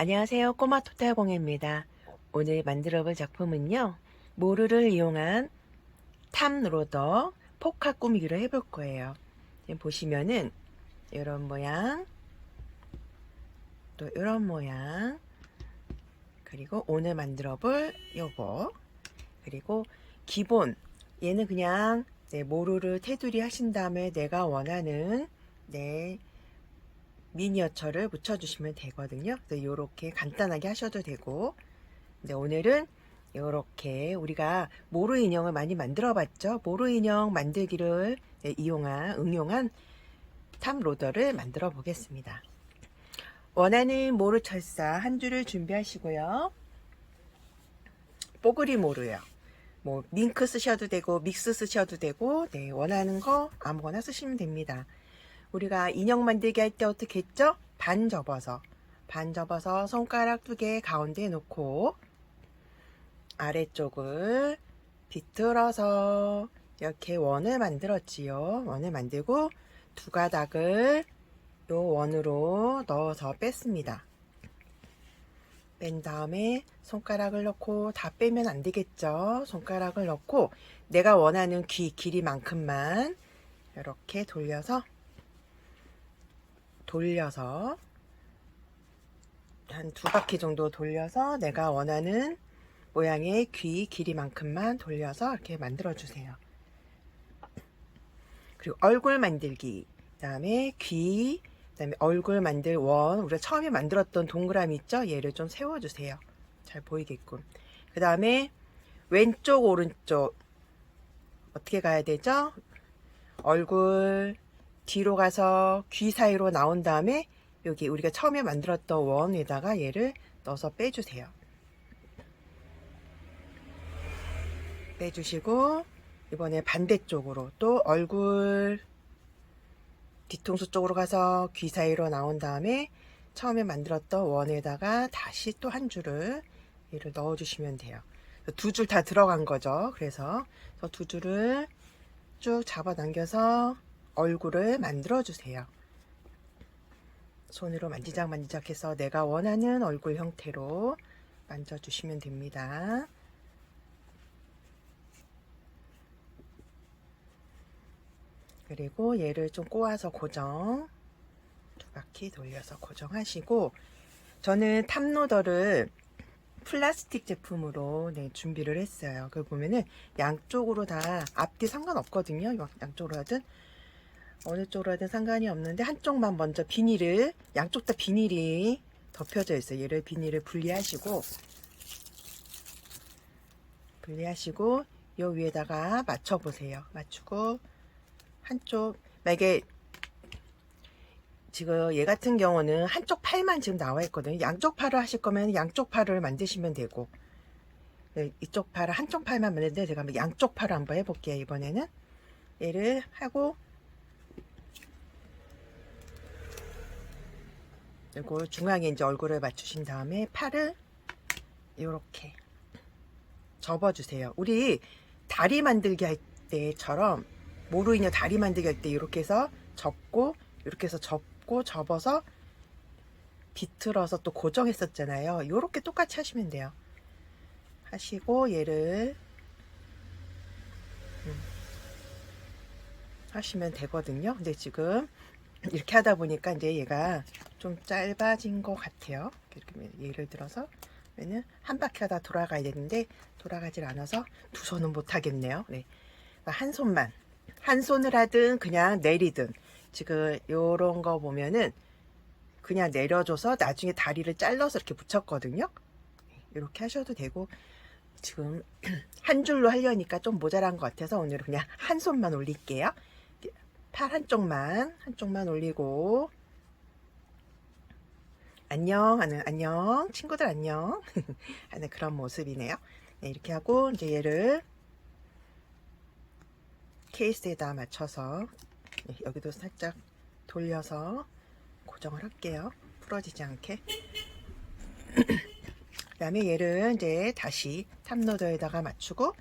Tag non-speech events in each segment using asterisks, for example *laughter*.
안녕하세요. 꼬마 토탈공예입니다. 오늘 만들어 볼 작품은요. 모루를 이용한 탑로더 포카 꾸미기를 해볼 거예요. 보시면은 이런 모양 또 이런 모양 그리고 오늘 만들어 볼 요거 그리고 기본 얘는 그냥 네, 모루를 테두리 하신 다음에 내가 원하는 네, 미니어처를 붙여주시면 되거든요. 이렇게 간단하게 하셔도 되고, 근데 오늘은 이렇게 우리가 모루 인형을 많이 만들어 봤죠. 모루 인형 만들기를 네, 이용한 응용한 탑 로더를 만들어 보겠습니다. 원하는 모루 철사 한 줄을 준비하시고요. 뽀글이 모루요. 뭐 밍크 쓰셔도 되고 믹스 쓰셔도 되고 네, 원하는 거 아무거나 쓰시면 됩니다. 우리가 인형 만들기 할 때 어떻게 했죠? 반 접어서 반 접어서 손가락 두 개 가운데에 놓고 아래쪽을 비틀어서 이렇게 원을 만들었지요. 원을 만들고 두 가닥을 요 원으로 넣어서 뺐습니다. 뺀 다음에 손가락을 넣고 다 빼면 안 되겠죠. 손가락을 넣고 내가 원하는 귀 길이만큼만 이렇게 돌려서 돌려서 한 두 바퀴 정도 돌려서 내가 원하는 모양의 귀 길이만큼만 돌려서 이렇게 만들어 주세요. 그리고 얼굴 만들기, 그 다음에 귀, 그 다음에 얼굴 만들 원, 우리가 처음에 만들었던 동그라미 있죠? 얘를 좀 세워 주세요. 잘 보이게끔. 그 다음에 왼쪽, 오른쪽 어떻게 가야 되죠? 얼굴 뒤로 가서 귀 사이로 나온 다음에 여기 우리가 처음에 만들었던 원에다가 얘를 넣어서 빼주세요. 빼주시고 이번에 반대쪽으로 또 얼굴 뒤통수 쪽으로 가서 귀 사이로 나온 다음에 처음에 만들었던 원에다가 다시 또 한 줄을 얘를 넣어주시면 돼요. 두 줄 다 들어간 거죠. 그래서 두 줄을 쭉 잡아 당겨서 얼굴을 만들어 주세요. 손으로 만지작 만지작 해서 내가 원하는 얼굴 형태로 만져 주시면 됩니다. 그리고 얘를 좀 꼬아서 고정 두 바퀴 돌려서 고정하시고 저는 탑로더를 플라스틱 제품으로 네, 준비를 했어요. 그 보면은 양쪽으로 다 앞뒤 상관없거든요. 양쪽으로 하든 어느 쪽으로 하든 상관이 없는데 한쪽만 먼저 비닐을 양쪽 다 비닐이 덮여져 있어요. 얘를 비닐을 분리하시고 분리하시고 요 위에다가 맞춰 보세요. 맞추고 한쪽 만약에 지금 얘 같은 경우는 한쪽 팔만 지금 나와 있거든요. 양쪽 팔을 하실 거면 양쪽 팔을 만드시면 되고 네, 이쪽 팔을 한쪽 팔만 만드는데 제가 한번 양쪽 팔을 한번 해볼게요. 이번에는 얘를 하고 그리고 중앙에 이제 얼굴을 맞추신 다음에 팔을 이렇게 접어주세요. 우리 다리 만들기 할 때처럼 모루인형 다리 만들기 할 때 이렇게 해서 접고 이렇게 해서 접고 접어서 비틀어서 또 고정했었잖아요. 이렇게 똑같이 하시면 돼요. 하시고 얘를 음, 하시면 되거든요. 근데 지금 이렇게 하다 보니까 이제 얘가 좀 짧아진 것 같아요. 이렇게 예를 들어서 왜냐면 한 바퀴가 다 돌아가야 되는데 돌아가질 않아서 두 손은 못 하겠네요. 네. 그러니까 한 손만 한 손을 하든 그냥 내리든 지금 요런 거 보면은 그냥 내려줘서 나중에 다리를 잘라서 이렇게 붙였거든요. 이렇게 하셔도 되고 지금 *clears throat* 한 줄로 하려니까 좀 모자란 것 같아서 오늘은 그냥 한 손만 올릴게요. 팔 한쪽만 한쪽만 올리고 안녕 하는 안녕 친구들 안녕 *laughs* 하는 그런 모습이네요. 네, 이렇게 하고 이제 얘를 케이스에다 맞춰서 네, 여기도 살짝 돌려서 고정을 할게요. 풀어지지 않게. *clears throat* 그 다음에 얘를 이제 다시 탑로더에다가 맞추고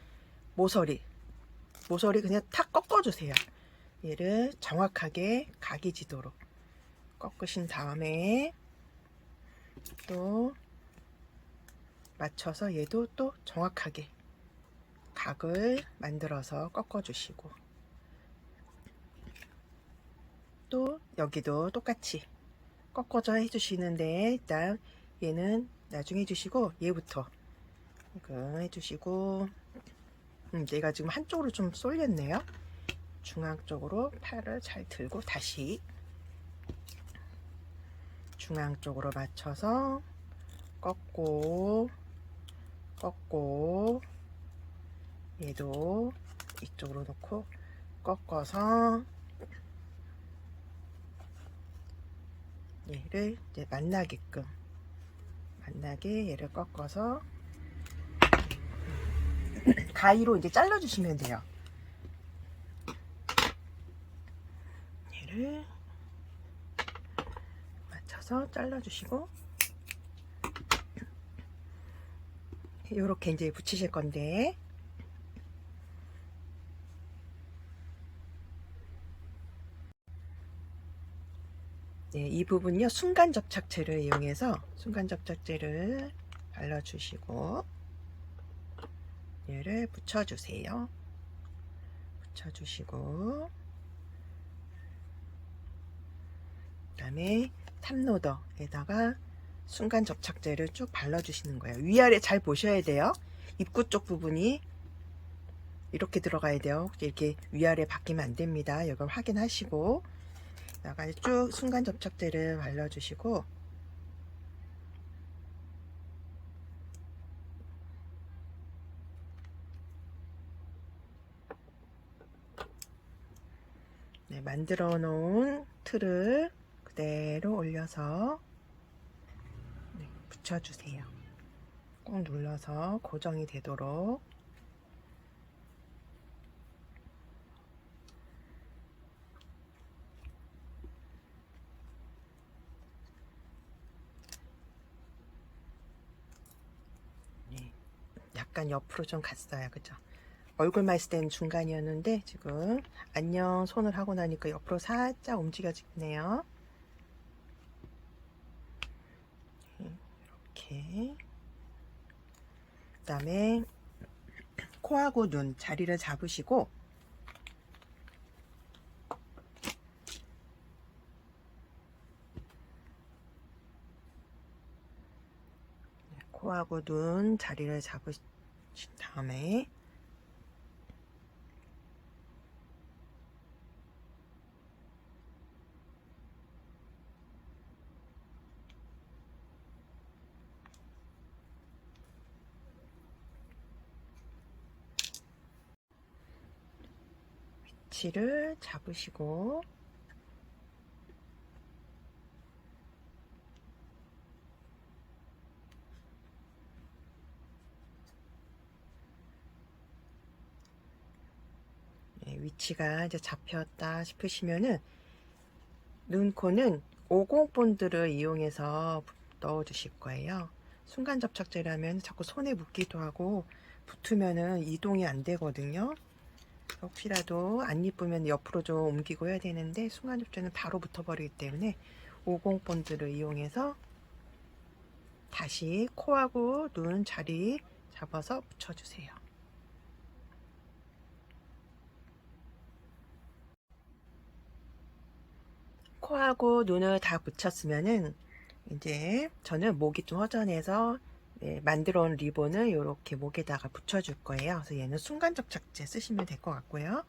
모서리 모서리 그냥 탁 꺾어주세요. 얘를 정확하게 각이 지도록 꺾으신 다음에 또 맞춰서 얘도 또 정확하게 각을 만들어서 꺾어 주시고. 또 여기도 똑같이 꺾어져 해주시는데 일단 얘는 나중에 해주시고 얘부터 해주시고. 음, 얘가 지금 한쪽으로 좀 쏠렸네요. 중앙 쪽으로 팔을 잘 들고 다시 중앙 쪽으로 맞춰서 꺾고 꺾고 얘도 이쪽으로 놓고 꺾어서 얘를 이제 만나게끔 만나게 얘를 꺾어서 가위로 이제 잘라 주시면 돼요. 얘를 맞춰서 잘라 주시고 이렇게 이제 붙이실 건데 네, 이 부분요 순간 접착제를 이용해서 순간 접착제를 발라주시고 얘를 붙여주세요. 붙여주시고 그 다음에 탑로더에다가 순간 접착제를 쭉 발라주시는 거예요. 위아래 잘 보셔야 돼요. 입구 쪽 부분이 이렇게 들어가야 돼요. 이렇게 위아래 바뀌면 안 됩니다. 이걸 확인하시고 나가 쭉 순간 접착제를 발라주시고 네, 만들어 놓은 틀을 그대로 올려서 네, 붙여주세요. 꾹 눌러서 고정이 되도록 네, 약간 옆으로 좀 갔어요. 그죠? 얼굴만 있을 때는 중간이었는데 지금 안녕 손을 하고 나니까 옆으로 살짝 움직여지네요. 이렇게 그 다음에 코하고 눈 자리를 잡으시고 네, 코하고 눈 자리를 잡으신 다음에 위치를 잡으시고 네, 위치가 이제 잡혔다 싶으시면은 눈, 코는 50 본드를 이용해서 넣어 주실 거예요. 순간 접착제라면 자꾸 손에 묻기도 하고 붙으면은 이동이 안 되거든요. 혹시라도 안 이쁘면 옆으로 좀 옮기고 해야 되는데 순간 접착제는 바로 붙어버리기 때문에 50 본드를 이용해서 다시 코하고 눈 자리 잡아서 붙여주세요. 코하고 눈을 다 붙였으면은 이제 저는 목이 좀 허전해서 네, 만들어 온 리본을 이렇게 목에다가 붙여줄 거예요. 그래서 얘는 순간 접착제 쓰시면 될 것 같고요.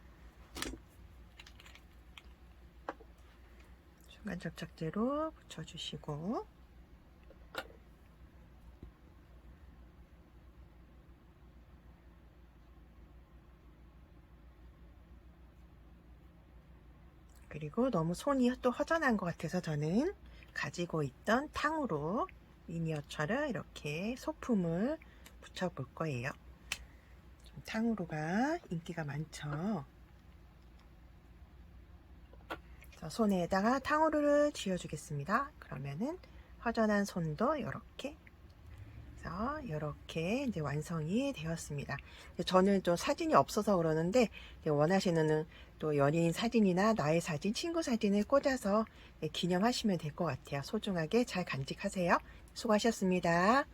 순간 접착제로 붙여주시고 그리고 너무 손이 또 허전한 것 같아서 저는 가지고 있던 탕으로 미니어처를 이렇게 소품을 붙여 볼 거예요. 좀 탕후루가 인기가 많죠. 그래서 손에다가 탕후루를 쥐어주겠습니다. 그러면은 허전한 손도 이렇게 이렇게 이제 완성이 되었습니다. 저는 좀 사진이 없어서 그러는데 원하시는 또 연예인 사진이나 나의 사진, 친구 사진을 꽂아서 기념하시면 될 것 같아요. 소중하게 잘 간직하세요. 수고하셨습니다.